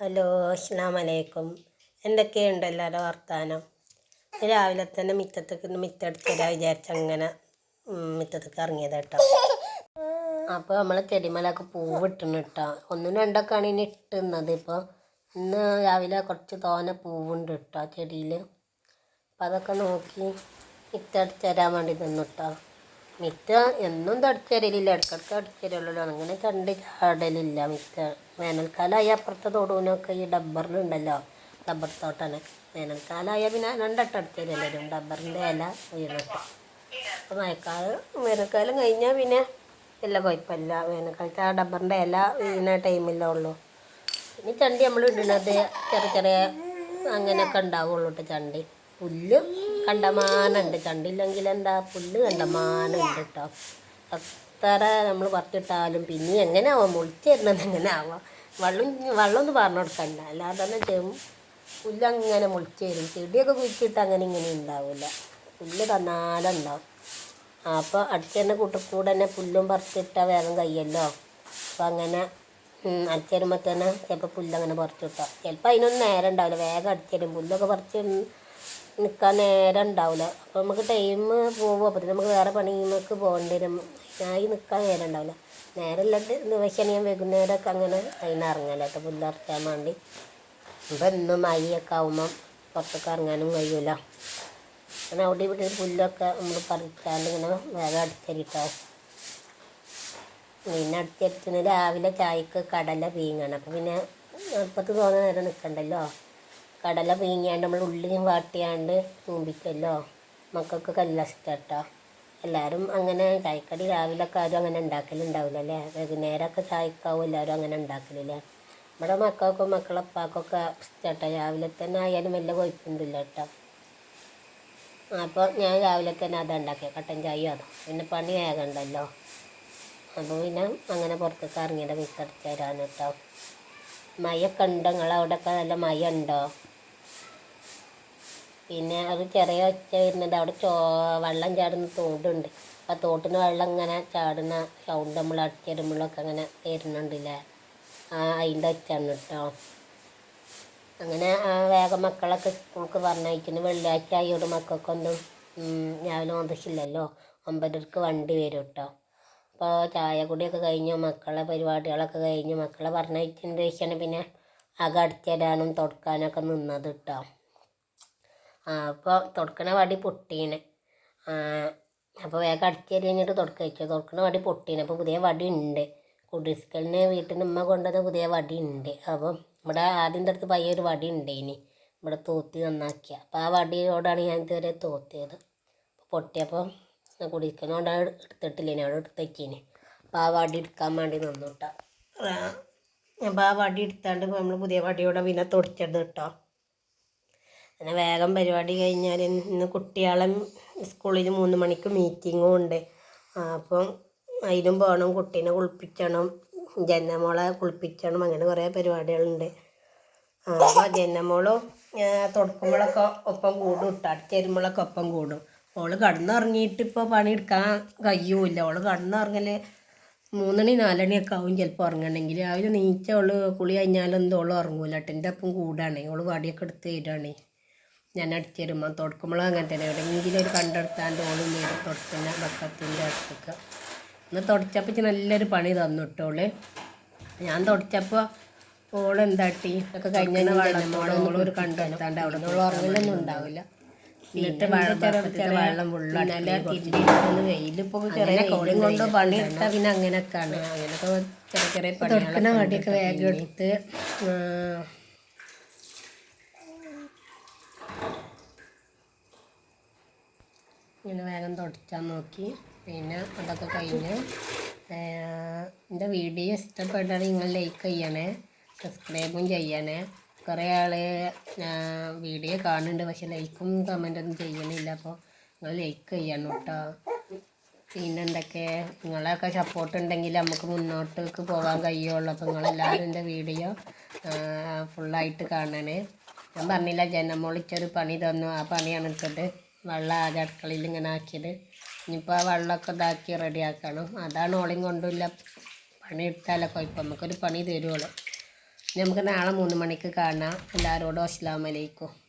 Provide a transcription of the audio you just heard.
Hello അസ്ലാമലൈക്കും എന്തൊക്കെയുണ്ട് എല്ലാവരുടെ വർത്താനം? രാവിലെ തന്നെ മിറ്റത്തേക്ക് മിറ്റടിച്ചരാ വിചാരിച്ച അങ്ങനെ മിറ്റത്തേക്ക് ഇറങ്ങിയത് കേട്ടോ അപ്പോൾ നമ്മൾ ചെടിമലൊക്കെ പൂവ് കേട്ടോ ഒന്നും രണ്ടൊക്കെയാണ് ഇനി ഇട്ടുന്നത്. ഇപ്പോൾ ഇന്ന് രാവിലെ കുറച്ച് തോനെ പൂവുണ്ട് കേട്ടോ ചെടിയിൽ അപ്പോൾ അതൊക്കെ നോക്കി മിറ്റടിച്ചരാൻ വേണ്ടി നിന്നു മിറ്റ എന്നും തടിച്ചരലില്ല ഇടക്കിടക്ക് അടിച്ചരലുള്ളൂ അങ്ങനെ കണ്ട് ചാടലില്ല മിത്ത വേനൽക്കാലമായ അപ്പുറത്തെ തൊടുവിനൊക്കെ ഈ ഡബ്ബറിലുണ്ടല്ലോ ഡബ്ബർ തോട്ടാണ് വേനൽക്കാലമായ പിന്നെ രണ്ടട്ടം അടിച്ചരലും ഡബ്ബറിന്റെ ഇല വീണിട്ട്. അപ്പോൾ മഴക്കാലം വേനൽക്കാലം കഴിഞ്ഞാൽ പിന്നെ ഇല്ല കുഴപ്പമില്ല. വേനൽക്കാലത്ത് ആ ഡബ്ബറിന്റെ ഇല വീണ ടൈമിലേ ഉള്ളൂ. ഇനി ചണ്ടി നമ്മൾ ഇടുന്നത് ചെറിയ ചെറിയ അങ്ങനെയൊക്കെ ഉണ്ടാവുള്ളൂ കേട്ടോ ചണ്ടി. പുല്ല് കണ്ടമാനുണ്ട്. കണ്ടില്ലെങ്കിൽ എന്താ പുല്ല് കണ്ടമാനുണ്ട് കേട്ടോ അത്ര നമ്മൾ പറിച്ചിട്ടാലും പിന്നെ എങ്ങനെ ആവാം മുളിച്ചിരുന്നത് എങ്ങനെ ആവാം വെള്ളം വെള്ളം ഒന്ന് പറഞ്ഞു കൊടുക്കണ്ട. അല്ലാതെ തന്നെ ചെയ്യും പുല്ലങ്ങനെ മുളിച്ച് തരും ചെടിയൊക്കെ കുഴിച്ചിട്ട് അങ്ങനെ ഇങ്ങനെ ഉണ്ടാവില്ല പുല്ല് തന്നാലും ഉണ്ടാവും. അപ്പോൾ അടിച്ചേന്റെ കൂട്ടക്കൂടെ തന്നെ പുല്ലും പറിച്ചിട്ടാൽ വേഗം കയ്യല്ലോ അപ്പം അങ്ങനെ അടിച്ചേരുമ്പോൾ തന്നെ ചിലപ്പോൾ പുല്ലങ്ങനെ പറിച്ചു കിട്ടാം ചിലപ്പോൾ അതിനൊന്നും നേരം ഉണ്ടാവില്ല. വേഗം അടിച്ചേരും. പുല്ലൊക്കെ പറിച്ച് നിൽക്കാൻ നേരം ഉണ്ടാവില്ല അപ്പോൾ നമുക്ക് ടൈം പോകും അപ്പോൾ നമുക്ക് വേറെ പണിക്ക് പോകേണ്ടി വരും. അതിനായി നിൽക്കാൻ നേരം ഉണ്ടാവില്ല നേരമില്ലാത്ത ദിവസം ഞാൻ വൈകുന്നേരമൊക്കെ അങ്ങനെ അതിന് ഇറങ്ങാനായിട്ട് കേട്ടോ പുല്ലറക്കാൻ വേണ്ടി. അപ്പം എന്നും മഴയൊക്കെ ആവുമ്പം പുറത്തൊക്കെ ഇറങ്ങാനും കഴിയില്ല അങ്ങനെ അവിടെ ഇവിടെ പുല്ലൊക്കെ നമ്മൾ പറിച്ചാൽ ഇങ്ങനെ വേഗം അടിച്ചരിട്ടാവും പിന്നെ അടിച്ചരിച്ചിന് രാവിലെ ചായക്ക് കടല പീങ്ങണം. അപ്പം പിന്നെ അടുപ്പത്ത് തോന്നുന്ന നേരം നിൽക്കണ്ടല്ലോ കടല പീങ്ങിയാണ്ട് നമ്മൾ ഉള്ളിയും വാട്ടിയാണ്ട് തൂമ്പിക്കല്ലോ. മക്കൾക്ക് നല്ല ഇഷ്ടട്ടോ. എല്ലാവരും അങ്ങനെ ചായക്കടി രാവിലെ ഒക്കെ ആരും അങ്ങനെ ഉണ്ടാക്കലുണ്ടാവില്ല അല്ലേ? വൈകുന്നേരമൊക്കെ ചായക്കാവും എല്ലാവരും അങ്ങനെ ഉണ്ടാക്കലില്ലേ നമ്മുടെ മക്കൾക്കും മക്കളപ്പാക്കൊക്കെ ഇഷ്ടട്ടോ. രാവിലെ തന്നെ ആയാലും വലിയ കുഴപ്പമൊന്നുമില്ല കേട്ടോ അപ്പോൾ ഞാൻ രാവിലെ തന്നെ അത് ഉണ്ടാക്കിയ കട്ടൻ ചായ പിന്നെ പണി ആകണ്ടല്ലോ അപ്പോൾ പിന്നെ അങ്ങനെ പുറത്തേക്ക് ഇറങ്ങിയത് മിക്കടിച്ച് തരാൻ കേട്ടോ. മയൊക്കെ ഉണ്ടോ? നിങ്ങളവിടെയൊക്കെ നല്ല മയ ഉണ്ടോ പിന്നെ അത് ചെറിയ ഒച്ച വരുന്നുണ്ട്. അവിടെ ചോ വെള്ളം ചാടുന്ന തോടുണ്ട്. ആ തോട്ടിന് വെള്ളം ഇങ്ങനെ ചാടുന്ന സൗണ്ട് നമ്മൾ അടിച്ചിടുമ്പോഴൊക്കെ അങ്ങനെ വരുന്നുണ്ടല്ലേ ആ അതിന്റെ ഒച്ചാണ് കേട്ടോ അങ്ങനെ ആ വേഗം മക്കളൊക്കെ സ്കൂൾക്ക് പറഞ്ഞയക്കുന്നു. വെള്ളിയാഴ്ച ആയോട് മക്കൾക്കൊന്നും രാവിലെ മദ്രസില്ലല്ലോ ഒമ്പതരക്ക് വണ്ടി വരും കേട്ടോ അപ്പോൾ ചായ കുടിയൊക്കെ കഴിഞ്ഞു മക്കളെ പരിപാടികളൊക്കെ കഴിഞ്ഞു. മക്കളെ പറഞ്ഞയച്ചതിന് ശേഷമാണ് പിന്നെ അകം അടിച്ചിടാനും തുടക്കാനൊക്കെ നിന്നത് കേട്ടോ അപ്പോൾ തുടക്കണ വടി പൊട്ടീന്. അപ്പോൾ വേഗം അടിച്ചു കഴിഞ്ഞിട്ട് തുടക്കം വെച്ചു. തുടക്കണ വടി പൊട്ടീന്. അപ്പോൾ പുതിയ വടി ഉണ്ട് കുടിസ്കലിന് വീട്ടിൽ നിന്ന് ഉമ്മ കൊണ്ടുവന്ന പുതിയ വടി ഉണ്ട് അപ്പം ഇവിടെ ആദ്യം അടുത്ത് പയ്യ ഒരു വടി ഉണ്ട് ഇനി ഇവിടെ തോത്തി നന്നാക്കിയ. അപ്പോൾ ആ വടിയോടാണ് ഞാൻ ഇതുവരെ തോത്തിയത്. പൊട്ടിയപ്പോൾ കുടിക്കണോണ്ട് എടുത്തിട്ടില്ല ഇനി അവിടെ എടുത്ത് വെച്ചിന്. അപ്പോൾ ആ വടി എടുക്കാൻ വേണ്ടി നിന്നു കേട്ടോ അപ്പോൾ ആ വടി എടുത്താണ്ട് നമ്മൾ പുതിയ വടിയോടെ പിന്നെ തുടച്ചെടുത്ത് കേട്ടോ അങ്ങനെ വേഗം പരിപാടി കഴിഞ്ഞാൽ ഇന്ന് കുട്ടികളെ സ്കൂളിൽ മൂന്ന് മണിക്ക് മീറ്റിങ്ങും ഉണ്ട്. അപ്പം അതിനും പോകണം കുട്ടീനെ കുളിപ്പിക്കണം ജന്നമോളെ കുളിപ്പിക്കണം അങ്ങനെ കുറേ പരിപാടികളുണ്ട്. അപ്പോൾ ജന്നമോളും തുടക്കുമ്പോഴൊക്കെ ഒപ്പം കൂടും ഇട്ടോ ചേരുമ്പോഴൊക്കെ ഒപ്പം കൂടും. ഓൾ കടന്നുറങ്ങിയിട്ട് ഇപ്പോൾ പണിയെടുക്കാൻ കഴിയൂല ഓൾ കടന്നുറങ്ങൽ മൂന്നണി നാലണിയൊക്കെ ആവും ചിലപ്പോൾ ഉറങ്ങണമെങ്കിൽ രാവിലെ നീച്ച ഓൾ കുളി കഴിഞ്ഞാലൊന്നും ഓൾ ഉറങ്ങൂല. എന്റെ ഒപ്പം കൂടാണ്. ഓൾ വടിയൊക്കെ എടുത്ത് തരുവാണ് ഞാൻ അടിച്ചു തരുമ്പോൾ തുടക്കുമ്പോഴും അങ്ങനെ തന്നെ എവിടെയെങ്കിലും ഒരു കണ്ടെടുത്താണ്ട് ഓളും നേരം തുടക്കുന്ന ബക്കത്തിന്റെ അടുത്തേക്ക്. ഒന്ന് തുടച്ചപ്പോൾ നല്ലൊരു പണി തന്നിട്ടോൾ. ഞാൻ തുടച്ചപ്പോൾ ഓൾ എന്താട്ടി? ഒക്കെ കഴിഞ്ഞ ഒരു കണ്ടെടുത്താണ്ട് അവിടെ നിന്ന് ഉറങ്ങലൊന്നും ഉണ്ടാവില്ല. എന്നിട്ട് വെള്ളം നല്ല തിരിഞ്ഞിരിക്കുന്നു വെയിലിപ്പോൾ ചെറിയ കോളിയും കൊണ്ട് പണിയെടുത്താൽ പിന്നെ അങ്ങനെയൊക്കെയാണ്. അങ്ങനെയൊക്കെ ചെറിയ ചെറിയ പണികളൊക്കെ വടിയൊക്കെ വേഗം എടുത്ത് ഇങ്ങനെ വേഗം തുടച്ചാൽ നോക്കി. പിന്നെ അതൊക്കെ കഴിഞ്ഞ് എന്റെ വീഡിയോ ഇഷ്ടപ്പെട്ടാൽ നിങ്ങൾ ലൈക്ക് ചെയ്യണേ സബ്സ്ക്രൈബും ചെയ്യണേ. കുറേ ആൾ വീഡിയോ കാണുന്നുണ്ട് പക്ഷെ ലൈക്കും കമന്റൊന്നും ചെയ്യണില്ല. അപ്പോൾ നിങ്ങൾ ലൈക്ക് ചെയ്യണം കേട്ടോ. പിന്നെ എന്തൊക്കെ നിങ്ങളെയൊക്കെ സപ്പോർട്ട് ഉണ്ടെങ്കിൽ നമുക്ക് മുന്നോട്ടേക്ക് പോകാൻ കഴിയുള്ളൂ. അപ്പോൾ നിങ്ങളെല്ലാവരും എന്റെ വീഡിയോ ഫുള്ളായിട്ട് കാണണേ. ഞാൻ പറഞ്ഞില്ല ജനമോളിച്ചൊരു പണി തന്നു. ആ പണിയാണ് എടുത്തിട്ട് വെള്ളം ആദ്യം അടുക്കളയിൽ ഇങ്ങനെ ആക്കിയത്. ഇനിയിപ്പോൾ ആ വെള്ളമൊക്കെ ഇതാക്കി റെഡിയാക്കണം. അതാണ് ഓളിയും കൊണ്ടുമില്ല പണി എടുത്താലേ കുഴപ്പം. നമുക്കൊരു പണി തരുള്ളൂ നമുക്ക് നാളെ മൂന്ന് മണിക്ക് കാണാം. എല്ലാവരോടും അസ്സാം വലൈക്കും